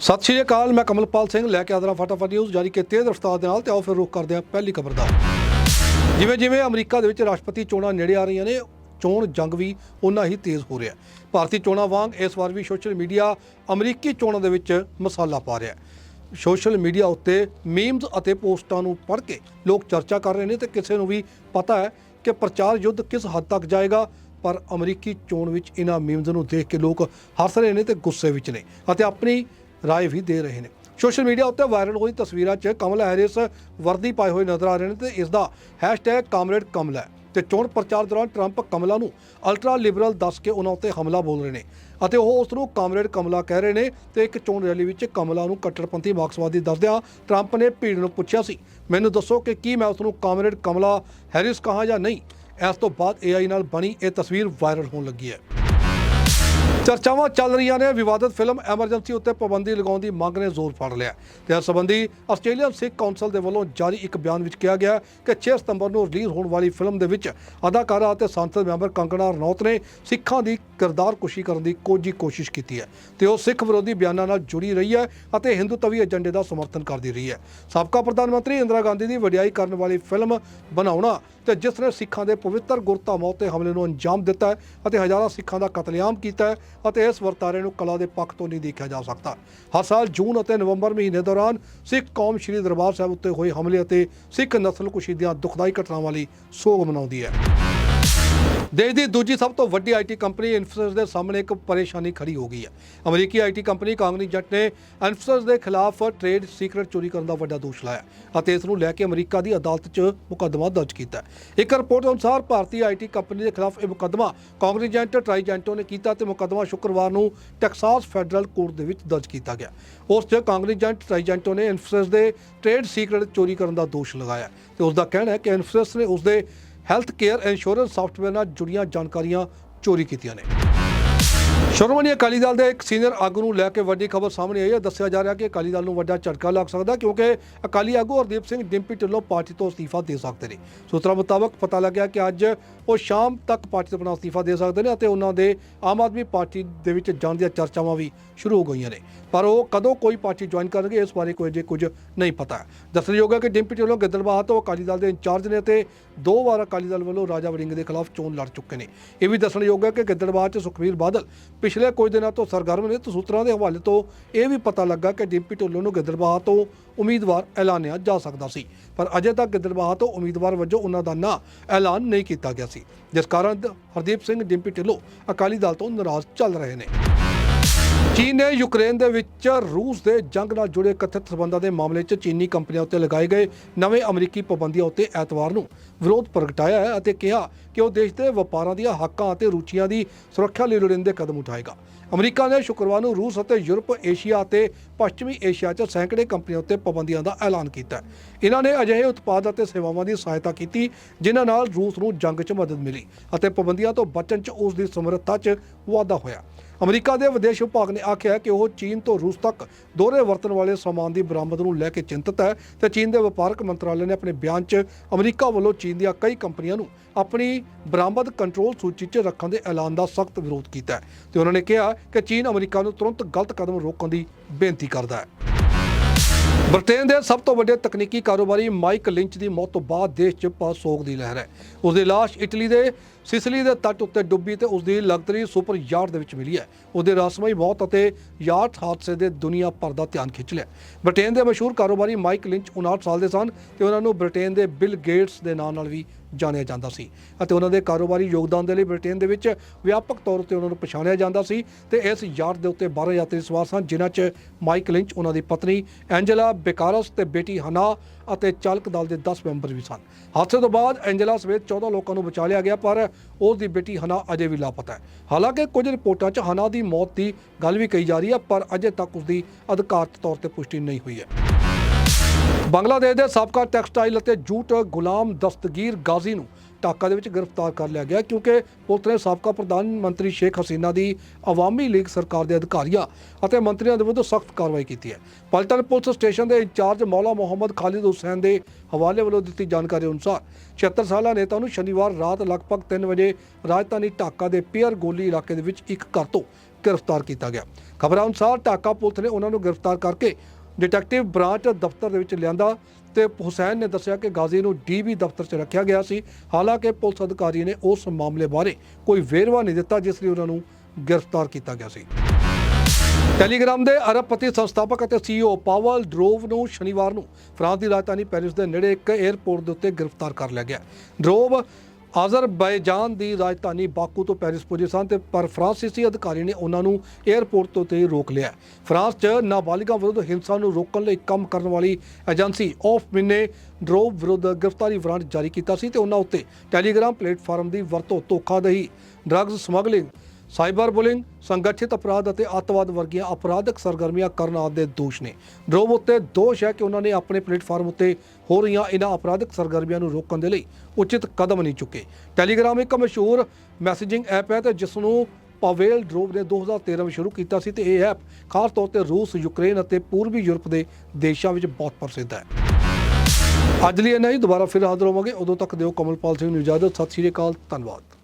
ਸਤਿ ਸ਼੍ਰੀ ਅਕਾਲ, ਮੈਂ ਕਮਲਪਾਲ ਸਿੰਘ। ਲੈ ਕੇ ਆਦਰਾ ਫਟਾਫਟ ਨਿਊਜ਼ ਜਾਰੀ ਕੇ ਤੇਜ਼ ਰਫ਼ਤਾਰ ਦੇ ਨਾਲ ਤੇ ਆਓ ਫਿਰ ਰੁਕ ਕਰਦੇ ਹਾਂ ਪਹਿਲੀ ਖਬਰ ਦਾ। ਜਿਵੇਂ ਜਿਵੇਂ ਅਮਰੀਕਾ ਦੇ ਵਿੱਚ ਰਾਸ਼ਟਰਪਤੀ ਚੋਣਾਂ ਨੇੜੇ ਆ ਰਹੀਆਂ ਨੇ, ਚੋਣ ਜੰਗ ਵੀ ਉਨਾ ਹੀ ਤੇਜ਼ ਹੋ ਰਿਹਾ ਹੈ। ਭਾਰਤੀ ਚੋਣਾਂ ਵਾਂਗ ਇਸ ਵਾਰ ਵੀ ਸੋਸ਼ਲ ਮੀਡੀਆ ਅਮਰੀਕੀ ਚੋਣਾਂ ਦੇ ਵਿੱਚ ਮਸਾਲਾ ਪਾ ਰਿਹਾ ਹੈ। ਸੋਸ਼ਲ ਮੀਡੀਆ ਉੱਤੇ ਮੀਮਸ ਅਤੇ ਪੋਸਟਾਂ ਨੂੰ ਪੜ੍ਹ ਕੇ ਲੋਕ ਚਰਚਾ ਕਰ ਰਹੇ ਨੇ ਤੇ ਕਿਸੇ ਨੂੰ ਵੀ ਪਤਾ ਹੈ ਕਿ ਪ੍ਰਚਾਰ ਯੁੱਧ ਕਿਸ ਹੱਦ ਤੱਕ ਜਾਏਗਾ, ਪਰ ਅਮਰੀਕੀ ਚੋਣ ਵਿੱਚ ਇਹਨਾਂ ਮੀਮਸ ਨੂੰ ਦੇਖ ਕੇ ਲੋਕ ਹੱਸ ਰਹੇ ਨੇ ਤੇ ਗੁੱਸੇ ਵਿੱਚ ਨੇ। ਅਤੇ ਆਪਣੀ ਰਾਏ ਵੀ ਦੇ ਰਹੇ ਨੇ। ਸੋਸ਼ਲ ਮੀਡੀਆ ਉੱਤੇ ਵਾਇਰਲ ਹੋਈ ਤਸਵੀਰਾਂ 'ਚ ਕਮਲਾ ਹੈਰਿਸ ਵਰਦੀ ਪਾਏ ਹੋਏ ਨਜ਼ਰ ਆ ਰਹੇ ਨੇ ਤੇ ਇਸ ਦਾ ਹੈਸ਼ਟੈਗ ਕਾਮਰੇਡ ਕਮਲਾ ਹੈ ਤੇ ਚੋਣ ਪ੍ਰਚਾਰ ਦੌਰਾਨ ਟਰੰਪ ਕਮਲਾ ਨੂੰ ਅਲਟਰਾ ਲਿਬਰਲ ਦੱਸ ਕੇ ਉਹਨਾਂ ਉੱਤੇ ਹਮਲਾ ਬੋਲ ਰਹੇ ਨੇ ਅਤੇ ਉਹ ਉਸ ਨੂੰ ਕਾਮਰੇਡ ਕਮਲਾ ਕਹਿ ਰਹੇ ਨੇ ਤੇ ਇੱਕ ਚੋਣ ਰੈਲੀ ਵਿੱਚ ਕਮਲਾ ਨੂੰ ਕੱਟੜਪੰਥੀ ਮਾਰਕਸਵਾਦੀ ਦੱਸਦਿਆਂ ਟਰੰਪ ਨੇ ਭੀੜ ਨੂੰ ਪੁੱਛਿਆ ਸੀ। ਮੈਨੂੰ ਦੱਸੋ ਕਿ ਕੀ ਮੈਂ ਉਸ ਨੂੰ ਕਾਮਰੇਡ ਕਮਲਾ ਹੈਰਿਸ ਕਹਾਂ ਜਾਂ ਨਹੀਂ? ਇਸ ਤੋਂ ਬਾਅਦ AI ਨਾਲ ਬਣੀ ਇਹ ਤਸਵੀਰ ਵਾਇਰਲ ਹੋਣ ਲੱਗੀ ਹੈ। ਚਰਚਾਵਾਂ ਚੱਲ ਰਹੀਆਂ ਨੇ। ਵਿਵਾਦਤ ਫਿਲਮ ਐਮਰਜੈਂਸੀ ਉੱਤੇ ਪਾਬੰਦੀ ਲਗਾਉਣ ਦੀ ਮੰਗ ਨੇ ਜ਼ੋਰ ਫੜ ਲਿਆ। ਤੇ ਇਸ ਸੰਬੰਧੀ ਆਸਟ੍ਰੇਲੀਅਨ ਸਿੱਖ ਕੌਂਸਲ ਦੇ ਵੱਲੋਂ ਜਾਰੀ ਇੱਕ ਬਿਆਨ ਵਿੱਚ ਕਿਹਾ ਗਿਆ ਕਿ 6 ਸਤੰਬਰ ਨੂੰ ਰਿਲੀਜ਼ ਹੋਣ ਵਾਲੀ ਫਿਲਮ ਦੇ ਵਿੱਚ ਅਦਾਕਾਰਾ ਅਤੇ ਸੰਸਦ ਮੈਂਬਰ ਕੰਗਣਾ ਰਣੌਤ ਨੇ ਸਿੱਖਾਂ ਦੀ ਕਿਰਦਾਰਕੁਸ਼ੀ ਕਰਨ ਦੀ ਕੋਝੀ ਕੋਸ਼ਿਸ਼ ਕੀਤੀ ਹੈ ਤੇ ਉਹ ਸਿੱਖ ਵਿਰੋਧੀ ਬਿਆਨਾਂ ਨਾਲ ਜੁੜੀ ਰਹੀ ਹੈ ਅਤੇ ਹਿੰਦੂਤਵੀ ਏਜੰਡੇ ਦਾ ਸਮਰਥਨ ਕਰਦੀ ਰਹੀ ਹੈ। ਸਾਬਕਾ ਪ੍ਰਧਾਨ ਮੰਤਰੀ ਇੰਦਰਾ ਗਾਂਧੀ ਦੀ ਵਡਿਆਈ ਕਰਨ ਵਾਲੀ ਫਿਲਮ ਬਣਾਉਣਾ ਤੇ ਜਿਸ ਨੇ ਸਿੱਖਾਂ ਦੇ ਪਵਿੱਤਰ ਗੁਰਧਾਮਾਂ ਉੱਤੇ ਹਮਲੇ ਨੂੰ ਅੰਜਾਮ ਦਿੱਤਾ ਅਤੇ ਹਜ਼ਾਰਾਂ ਸਿੱਖਾਂ ਦਾ ਕਤਲੇਆਮ ਕੀਤਾ ਹੈ ਅਤੇ ਇਸ ਵਰਤਾਰੇ ਨੂੰ ਕਲਾ ਦੇ ਪੱਖ ਤੋਂ ਨਹੀਂ ਦੇਖਿਆ ਜਾ ਸਕਦਾ। ਹਰ ਸਾਲ ਜੂਨ ਅਤੇ ਨਵੰਬਰ ਮਹੀਨੇ ਦੌਰਾਨ ਸਿੱਖ ਕੌਮ ਸ੍ਰੀ ਦਰਬਾਰ ਸਾਹਿਬ ਉੱਤੇ ਹੋਏ ਹਮਲੇ ਅਤੇ ਸਿੱਖ ਨਸਲਕੁਸ਼ੀ ਦੀਆਂ ਦੁਖਦਾਈ ਘਟਨਾਵਾਂ ਲਈ ਸੋਗ ਮਨਾਉਂਦੀ ਹੈ। ਦੇਸ਼ ਦੀ ਦੂਜੀ ਸਭ ਤੋਂ ਵੱਡੀ ਆਈਟੀ ਕੰਪਨੀ ਇਨਫੋਸਿਸ ਦੇ ਸਾਹਮਣੇ ਇੱਕ ਪਰੇਸ਼ਾਨੀ ਖੜੀ ਹੋ ਗਈ ਹੈ। ਅਮਰੀਕੀ ਆਈਟੀ ਕੰਪਨੀ ਕਾਂਗਨੀਜੈਟ ਨੇ ਇਨਫੋਸਿਸ ਦੇ ਖਿਲਾਫ ਟ੍ਰੇਡ ਸੀਕ੍ਰੇਟ ਚੋਰੀ ਕਰਨ ਦਾ ਵੱਡਾ ਦੋਸ਼ ਲਾਇਆ ਅਤੇ ਇਸ ਨੂੰ ਲੈ ਕੇ ਅਮਰੀਕਾ ਦੀ ਅਦਾਲਤ 'ਚ ਮੁਕੱਦਮਾ ਦਰਜ ਕੀਤਾ ਇੱਕ ਰਿਪੋਰਟ ਅਨੁਸਾਰ ਭਾਰਤੀ ਆਈਟੀ ਕੰਪਨੀ ਦੇ ਖਿਲਾਫ ਇਹ ਮੁਕੱਦਮਾ ਕਾਂਗਨੀਜੈਂਟ ਟ੍ਰਾਈਜੈਂਟੋ ਨੇ ਕੀਤਾ ਤੇ ਮੁਕੱਦਮਾ ਸ਼ੁੱਕਰਵਾਰ ਨੂੰ ਟੈਕਸਾਸ ਫੈਡਰਲ ਕੋਰਟ ਦੇ ਵਿੱਚ ਦਰਜ ਕੀਤਾ ਗਿਆ। ਉਸ 'ਚ ਕਾਂਗਨੀਜੈਂਟ ਟ੍ਰਾਈਜੈਂਟੋ ਨੇ ਇਨਫੋਸਿਸ ਦੇ ਟ੍ਰੇਡ ਸੀਕ੍ਰੇਟ ਚੋਰੀ ਕਰਨ ਦਾ ਦੋਸ਼ ਲਗਾਇਆ ਤੇ ਉਸ ਦਾ ਕਹਿਣਾ ਹੈ ਕਿ ਇਨਫੋਸਿਸ ਨੇ ਉਸ ਦੇ ਹੈਲਥ ਕੇਅਰ ਇੰਸ਼ੋਰੈਂਸ ਸਾਫਟਵੇਅਰ ਨਾਲ ਜੁੜੀਆਂ ਜਾਣਕਾਰੀਆਂ ਚੋਰੀ ਕੀਤੀਆਂ ਨੇ। ਸ਼੍ਰੋਮਣੀ ਅਕਾਲੀ ਦਲ ਦੇ ਇੱਕ ਸੀਨੀਅਰ ਆਗੂ ਨੂੰ ਲੈ ਕੇ ਵੱਡੀ ਖਬਰ ਸਾਹਮਣੇ ਆਈ ਹੈ। ਦੱਸਿਆ ਜਾ ਰਿਹਾ ਕਿ ਅਕਾਲੀ ਦਲ ਨੂੰ ਵੱਡਾ ਝਟਕਾ ਲੱਗ ਸਕਦਾ ਕਿਉਂਕਿ ਅਕਾਲੀ ਆਗੂ ਹਰਦੀਪ ਸਿੰਘ ਡਿੰਪੀ ਢਿੱਲੋਂ ਪਾਰਟੀ ਤੋਂ ਅਸਤੀਫਾ ਦੇ ਸਕਦੇ ਨੇ। ਸੂਤਰਾਂ ਮੁਤਾਬਕ ਪਤਾ ਲੱਗਿਆ ਕਿ ਅੱਜ ਉਹ ਸ਼ਾਮ ਤੱਕ ਪਾਰਟੀ ਤੋਂ ਆਪਣਾ ਅਸਤੀਫਾ ਦੇ ਸਕਦੇ ਨੇ ਅਤੇ ਉਹਨਾਂ ਦੇ ਆਮ ਆਦਮੀ ਪਾਰਟੀ ਦੇ ਵਿੱਚ ਜਾਣ ਦੀਆਂ ਚਰਚਾਵਾਂ ਵੀ ਸ਼ੁਰੂ ਹੋ ਗਈਆਂ ਨੇ। ਪਰ ਉਹ ਕਦੋਂ ਕੋਈ ਪਾਰਟੀ ਜੁਆਇਨ ਕਰਨਗੇ, ਇਸ ਬਾਰੇ ਕੋਈ ਜੇ ਕੁਝ ਨਹੀਂ ਪਤਾ। ਦੱਸਣਯੋਗ ਹੈ ਕਿ ਡਿੰਪੀ ਢਿੱਲੋਂ ਗਿੱਦੜਬਾਹਾ ਤੋਂ ਅਕਾਲੀ ਦਲ ਦੇ ਇੰਚਾਰਜ ਨੇ ਅਤੇ ਦੋ ਵਾਰ ਅਕਾਲੀ ਦਲ ਵੱਲੋਂ ਰਾਜਾ ਵੜਿੰਗ ਦੇ ਖਿਲਾਫ ਚੋਣ ਲੜ ਚੁੱਕੇ ਨੇ। ਇਹ ਵੀ ਦੱਸਣਯੋਗ ਹੈ ਕਿ ਗਿੱਦੜਬਾਹਾ 'ਚ ਸੁਖਬੀਰ ਬਾਦਲ ਪਿਛਲੇ ਕੁਝ ਦਿਨਾਂ ਤੋਂ ਸਰਗਰਮ ਨੇ ਤੇ ਸੂਤਰਾਂ ਦੇ ਹਵਾਲੇ ਤੋਂ ਇਹ ਵੀ ਪਤਾ ਲੱਗਾ ਕਿ ਡਿੰਪੀ ਢਿੱਲੋਂ ਨੂੰ ਗਿੱਦੜਬਾਹਾ ਤੋਂ ਉਮੀਦਵਾਰ ਐਲਾਨਿਆ ਜਾ ਸਕਦਾ ਸੀ। ਪਰ ਅਜੇ ਤੱਕ ਗਿੱਦੜਬਾਹਾ ਤੋਂ ਉਮੀਦਵਾਰ ਵਜੋਂ ਉਹਨਾਂ ਦਾ ਨਾਂ ਐਲਾਨ ਨਹੀਂ ਕੀਤਾ ਗਿਆ ਸੀ। ਜਿਸ ਕਾਰਨ ਹਰਦੀਪ ਸਿੰਘ ਡਿੰਪੀ ਢਿੱਲੋਂ ਅਕਾਲੀ ਦਲ ਤੋਂ ਨਾਰਾਜ਼ ਚੱਲ ਰਹੇ ਨੇ। ਚੀਨ ਨੇ ਯੂਕਰੇਨ ਦੇ ਵਿੱਚ ਰੂਸ ਦੇ ਜੰਗ ਨਾਲ ਜੁੜੇ ਕਥਿਤ ਸਬੰਧਾਂ ਦੇ ਮਾਮਲੇ 'ਚ ਚੀਨੀ ਕੰਪਨੀਆਂ ਉੱਤੇ ਲਗਾਏ ਗਏ ਨਵੇਂ ਅਮਰੀਕੀ ਪਾਬੰਦੀਆਂ ਉੱਤੇ ਐਤਵਾਰ ਨੂੰ ਵਿਰੋਧ ਪ੍ਰਗਟਾਇਆ ਹੈ ਅਤੇ ਕਿਹਾ ਕਿ ਉਹ ਦੇਸ਼ ਦੇ ਵਪਾਰਾਂ ਦੀਆਂ ਹੱਕਾਂ ਅਤੇ ਰੁਚੀਆਂ ਦੀ ਸੁਰੱਖਿਆ ਲਈ ਲੋੜੀਂਦੇ ਕਦਮ ਉਠਾਏਗਾ। ਅਮਰੀਕਾ ਨੇ ਸ਼ੁੱਕਰਵਾਰ ਨੂੰ ਰੂਸ ਅਤੇ ਯੂਰਪ, ਏਸ਼ੀਆ ਅਤੇ ਪੱਛਮੀ ਏਸ਼ੀਆ 'ਚ ਸੈਂਕੜੇ ਕੰਪਨੀਆਂ ਉੱਤੇ ਪਾਬੰਦੀਆਂ ਦਾ ਐਲਾਨ ਕੀਤਾ ਇਹਨਾਂ ਨੇ ਅਜਿਹੇ ਉਤਪਾਦ ਅਤੇ ਸੇਵਾਵਾਂ ਦੀ ਸਹਾਇਤਾ ਕੀਤੀ, ਜਿਨ੍ਹਾਂ ਨਾਲ ਰੂਸ ਨੂੰ ਜੰਗ 'ਚ ਮਦਦ ਮਿਲੀ ਅਤੇ ਪਾਬੰਦੀਆਂ ਤੋਂ ਬਚਣ 'ਚ ਉਸ ਦੀ ਸਮਰੱਥਾ 'ਚ ਵਾਧਾ ਹੋਇਆ। ਅਮਰੀਕਾ ਦੇ ਵਿਦੇਸ਼ ਵਿਭਾਗ ਨੇ ਆਖਿਆ ਕਿ ਉਹ ਚੀਨ ਤੋਂ ਰੂਸ ਤੱਕ ਦੋਹਰੇ ਵਰਤਣ ਵਾਲੇ ਸਾਮਾਨ ਦੀ ਬਰਾਮਦ ਨੂੰ ਲੈ ਕੇ ਚਿੰਤਤ ਹੈ ਤੇ ਚੀਨ ਦੇ ਵਪਾਰਕ ਮੰਤਰਾਲੇ ਨੇ ਆਪਣੇ ਬਿਆਨ 'ਚ ਅਮਰੀਕਾ ਵੱਲੋਂ ਚੀਨ ਦੀਆਂ ਕਈ ਕੰਪਨੀਆਂ ਨੂੰ ਆਪਣੀ ਬਰਾਮਦ ਕੰਟਰੋਲ ਸੂਚੀ 'ਚ ਰੱਖਣ ਦੇ ਐਲਾਨ ਦਾ ਸਖਤ ਵਿਰੋਧ ਕੀਤਾ ਹੈ ਤੇ ਉਹਨਾਂ ਨੇ ਕਿਹਾ ਕਿ ਚੀਨ ਅਮਰੀਕਾ ਨੂੰ ਤੁਰੰਤ ਗਲਤ ਕਦਮ ਰੋਕਣ ਦੀ ਬੇਨਤੀ ਕਰਦਾ ਹੈ। ਬ੍ਰਿਟੇਨ ਦੇ ਸਭ ਤੋਂ ਵੱਡੇ ਤਕਨੀਕੀ ਕਾਰੋਬਾਰੀ ਮਾਈਕ ਲਿੰਚ ਦੀ ਮੌਤ ਤੋਂ ਬਾਅਦ ਦੇਸ਼ 'ਚ ਪਾ ਸੋਗ ਦੀ ਲਹਿਰ ਹੈ। ਉਸ ਦੀ ਲਾਸ਼ ਇਟਲੀ ਦੇ ਸਿਸਲੀ ਦੇ ਤੱਟ ਉੱਤੇ ਡੁੱਬੀ ਤੇ ਉਸ ਦੀ ਲਗਜ਼ਰੀ ਸੁਪਰ ਯਾਰਡ ਦੇ ਵਿੱਚ ਮਿਲੀ ਹੈ। ਉਹਦੇ ਰਾਸਮਈ ਮੌਤ ਅਤੇ ਯਾਰਡ ਹਾਦਸੇ ਦੇ ਦੁਨੀਆ ਭਰ ਦਾ ਧਿਆਨ ਖਿੱਚ ਲਿਆ। ਬ੍ਰਿਟੇਨ ਦੇ ਮਸ਼ਹੂਰ ਕਾਰੋਬਾਰੀ ਮਾਈਕ ਲਿੰਚ 59 ਸਾਲ ਦੇ ਸਨ ਤੇ ਉਹਨਾਂ ਨੂੰ ਬ੍ਰਿਟੇਨ ਦੇ ਬਿਲ ਗੇਟਸ ਦੇ ਨਾਂ ਨਾਲ ਵੀ ਜਾਣਿਆ ਜਾਂਦਾ ਸੀ ਅਤੇ ਉਹਨਾਂ ਦੇ ਕਾਰੋਬਾਰੀ ਯੋਗਦਾਨ ਦੇ ਲਈ ਬ੍ਰਿਟੇਨ ਦੇ ਵਿੱਚ ਵਿਆਪਕ ਤੌਰ 'ਤੇ ਉਹਨਾਂ ਨੂੰ ਪਛਾਣਿਆ ਜਾਂਦਾ ਸੀ ਤੇ ਇਸ ਯਾਰਡ ਦੇ ਉੱਤੇ 12 ਯਾਤਰੀ ਸਵਾਰ ਸਨ ਜਿਨ੍ਹਾਂ 'ਚ ਮਾਈਕ ਲਿੰਚ, ਉਹਨਾਂ ਦੀ ਪਤਨੀ, ਐਂਜਲਾ ਬੇਕਾਰਸ ਤੇ ਬੇਟੀ ਹਨਾ ਅਤੇ ਚਾਲਕ ਦਲ ਦੇ 10 ਮੈਂਬਰ ਵੀ ਸਨ। ਹਾਦਸੇ ਤੋਂ ਬਾਅਦ ਐਂਜਲਾ ਸਮੇਤ 14 ਲੋਕਾਂ ਨੂੰ ਬਚਾ ਲਿਆ ਗਿਆ, ਪਰ ਉਸ ਦੀ ਬੇਟੀ ਹਨਾ ਅਜੇ ਵੀ ਲਾਪਤਾ ਹੈ। ਹਾਲਾਂਕਿ ਕੁਝ ਰਿਪੋਰਟਾਂ 'ਚ ਹਨਾ ਦੀ ਮੌਤ ਦੀ ਗੱਲ ਵੀ ਕਹੀ ਜਾ ਰਹੀ ਹੈ, ਪਰ ਅਜੇ ਤੱਕ ਉਸ ਦੀ ਅਧਿਕਾਰਤ ਤੌਰ ਤੇ ਪੁਸ਼ਟੀ ਨਹੀਂ ਹੋਈ ਹੈ। ਬੰਗਲਾਦੇਸ਼ ਦੇ ਸਾਬਕਾ ਟੈਕਸਟਾਈਲ ਅਤੇ ਜੂਟ ਗੁਲਾਮ ਦਸਤਗੀਰ ਗਾਜ਼ੀ ਨੂੰ ਢਾਕਾ ਦੇ ਵਿੱਚ ਗ੍ਰਿਫਤਾਰ ਕਰ ਲਿਆ ਗਿਆ ਕਿਉਂਕਿ ਪੁਲਿਸ ਨੇ ਸਾਬਕਾ ਪ੍ਰਧਾਨ ਮੰਤਰੀ ਸ਼ੇਖ ਹਸੀਨਾ ਦੀ ਆਵਾਮੀ ਲੀਗ ਸਰਕਾਰ ਦੇ ਅਧਿਕਾਰੀਆਂ ਅਤੇ ਮੰਤਰੀਆਂ ਦੇ ਵਿਰੁੱਧ ਸਖਤ ਕਾਰਵਾਈ ਕੀਤੀ ਹੈ। ਪਲਟਨ ਪੁਲਿਸ ਸਟੇਸ਼ਨ ਦੇ ਇੰਚਾਰਜ ਮੌਲਾ ਮੁਹੰਮਦ ਖਾਲਿਦ ਹੁਸੈਨ ਦੇ ਹਵਾਲੇ ਵੱਲੋਂ ਦਿੱਤੀ ਜਾਣਕਾਰੀ ਅਨੁਸਾਰ 76 ਸਾਲਾ ਨੇਤਾ ਨੂੰ ਸ਼ਨੀਵਾਰ ਰਾਤ ਲਗਭਗ 3 ਵਜੇ ਰਾਜਧਾਨੀ ਢਾਕਾ ਦੇ ਪੀਅਰ ਗੋਲੀ ਇਲਾਕੇ ਦੇ ਵਿੱਚ ਇੱਕ ਘਰ ਤੋਂ ਗ੍ਰਿਫਤਾਰ ਕੀਤਾ ਗਿਆ। ਖਬਰਾਂ ਅਨੁਸਾਰ ਢਾਕਾ ਪੁਲਿਸ ਨੇ ਉਹਨਾਂ ਨੂੰ ਗ੍ਰਿਫਤਾਰ ਕਰਕੇ ਡਿਟੈਕਟਿਵ ਬ੍ਰਾਂਚ ਦਫ਼ਤਰ ਦੇ ਵਿੱਚ ਲਿਆਂਦਾ ਤੇ ਹੁਸੈਨ ਨੇ ਦੱਸਿਆ ਕਿ ਗਾਜ਼ੀ ਨੂੰ ਡੀਬੀ ਦਫ਼ਤਰ 'ਚ ਰੱਖਿਆ ਗਿਆ ਸੀ। ਹਾਲਾਂਕਿ ਪੁਲਿਸ ਅਧਿਕਾਰੀ ਨੇ ਉਸ ਮਾਮਲੇ ਬਾਰੇ ਕੋਈ ਵੇਰਵਾ ਨਹੀਂ ਦਿੱਤਾ, ਜਿਸ ਲਈ ਉਹਨਾਂ ਨੂੰ ਗ੍ਰਿਫਤਾਰ ਕੀਤਾ ਗਿਆ ਸੀ। ਟੈਲੀਗ੍ਰਾਮ ਦੇ ਅਰਬਪਤੀ ਸੰਸਥਾਪਕ ਅਤੇ ਸੀਈਓ ਪਾਵਲ ਡਰੋਵ ਨੂੰ ਸ਼ਨੀਵਾਰ ਨੂੰ ਫਰਾਂਸ ਦੀ ਰਾਜਧਾਨੀ ਪੈਰਿਸ ਦੇ ਨੇੜੇ ਇੱਕ 에ਅਰਪੋਰਟ ਦੇ ਉੱਤੇ ਗ੍ਰਿਫਤਾਰ ਕਰ ਲਿਆ ਗਿਆ। ਡਰੋਵ ਆਜ਼ਰਬਾਈਜਾਨ ਦੀ ਰਾਜਧਾਨੀ ਬਾਕੂ ਤੋਂ ਪੈਰਿਸ ਪੁੱਜੇ ਸਨ ਤੇ ਪਰ ਫਰਾਂਸੀਸੀ ਅਧਿਕਾਰੀ ਨੇ ਉਹਨਾਂ ਨੂੰ 에ਅਰਪੋਰਟ ਤੋਂ ਤੇ ਰੋਕ ਲਿਆ ਫਰਾਂਸ 'ਚ ਨਾਬਾਲਿਗਾਂ ਵਿਰੁੱਧ ਹਿੰਸਾ ਨੂੰ ਰੋਕਣ ਲਈ ਕੰਮ ਕਰਨ ਵਾਲੀ ਏਜੰਸੀ ਆਫ ਮਿਨੇ ਡਰੋਵ ਵਿਰੁੱਧ ਗ੍ਰਿਫਤਾਰੀ ਵਾਰੰਟ ਜਾਰੀ ਕੀਤਾ ਸੀ ਤੇ ਉਹਨਾਂ ਉੱਤੇ ਟੈਲੀਗ੍ਰਾਮ ਪਲੇਟਫਾਰਮ ਦੀ ਵਰਤੋਂ ਧੋਖਾਦਹੀ ਡਰੱਗਸ ਸਮਗਲਿੰਗ ਸਾਈਬਰ ਬੁਲਿੰਗ, ਸੰਗਠਿਤ ਅਪਰਾਧ ਅਤੇ ਅੱਤਵਾਦ ਵਰਗੀਆਂ ਅਪਰਾਧਿਕ ਸਰਗਰਮੀਆਂ ਕਰਨ ਆਦਿ ਦੇ ਦੋਸ਼ ਨੇ। ਡਰੋਵ ਉੱਤੇ ਦੋਸ਼ ਹੈ ਕਿ ਉਹਨਾਂ ਨੇ ਆਪਣੇ ਪਲੇਟਫਾਰਮ ਉੱਤੇ ਹੋ ਰਹੀਆਂ ਇਹਨਾਂ ਅਪਰਾਧਿਕ ਸਰਗਰਮੀਆਂ ਨੂੰ ਰੋਕਣ ਦੇ ਲਈ ਉਚਿਤ ਕਦਮ ਨਹੀਂ ਚੁੱਕੇ। ਟੈਲੀਗ੍ਰਾਮ ਇੱਕ ਮਸ਼ਹੂਰ ਮੈਸੇਜਿੰਗ ਐਪ ਹੈ ਤੇ ਜਿਸ ਨੂੰ ਪਾਵੇਲ ਡਰੋਵ ਨੇ 2013 ਵਿੱਚ ਸ਼ੁਰੂ ਕੀਤਾ ਸੀ ਤੇ ਇਹ ਐਪ ਖਾਸ ਤੌਰ ਤੇ ਰੂਸ, ਯੂਕਰੇਨ ਅਤੇ ਪੂਰਬੀ ਯੂਰਪ ਦੇ ਦੇਸ਼ਾਂ ਵਿੱਚ ਬਹੁਤ ਪ੍ਰਸਿੱਧ ਹੈ। ਅੱਜ ਲਈ ਇੰਨਾ ਹੀ। ਦੁਬਾਰਾ ਫਿਰ ਹਾਜ਼ਰ ਹੋਵਾਂਗੇ। ਉਦੋਂ ਤੱਕ ਦਿਓ ਕਮਲਪਾਲ ਸਿੰਘ ਨੂੰ ਇਜਾਜ਼ਤ। ਸਤਿ ਸ਼੍ਰੀ ਅਕਾਲ। ਧੰਨਵਾਦ।